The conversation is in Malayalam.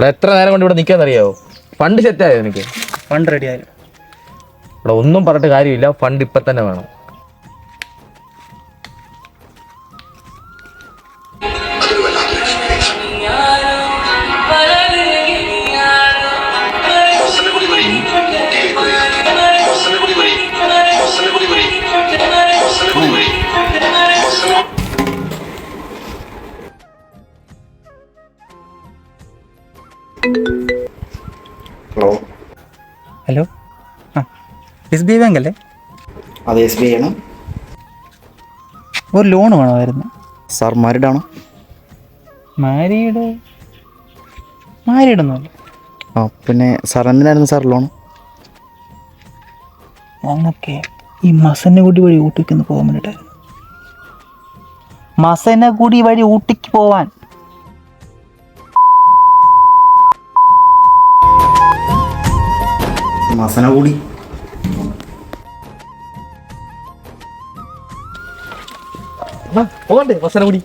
ഇവിടെ എത്ര നേരം കൊണ്ട് ഇവിടെ നിൽക്കാൻ നിൽക്കാന്നറിയാവോ? ഫണ്ട് സെറ്റായോ എനിക്ക് ഫണ്ട് റെഡി ആയി. ഇവിടെ ഒന്നും പറഞ്ഞിട്ട് കാര്യമില്ല. ഫണ്ട് ഇപ്പം തന്നെ വേണം. ഹലോ. ഹലോ. ആ എസ് ബി ഐ ബാങ്ക് അല്ലേ? അതെ എസ് ബി ഐ ആണ്. ഒരു ലോൺ വേണമായിരുന്നു. സാർ മാരിഡ് ആണോ? മാരീഡ് മാരീഡ് ഒന്നുമല്ല. ആ പിന്നെ സാർ എന്തിനായിരുന്നു സാർ ലോൺ ഞങ്ങൾക്ക് ഈ മസനഗുടി വഴി ഊട്ടിക്ക് ഒന്ന് പോകാൻ വേണ്ടിയിട്ടായിരുന്നു. കൂടി വഴി ഊട്ടിക്ക് പോവാൻ. മസന കൂടി. പോകണ്ടേ വസനകുടി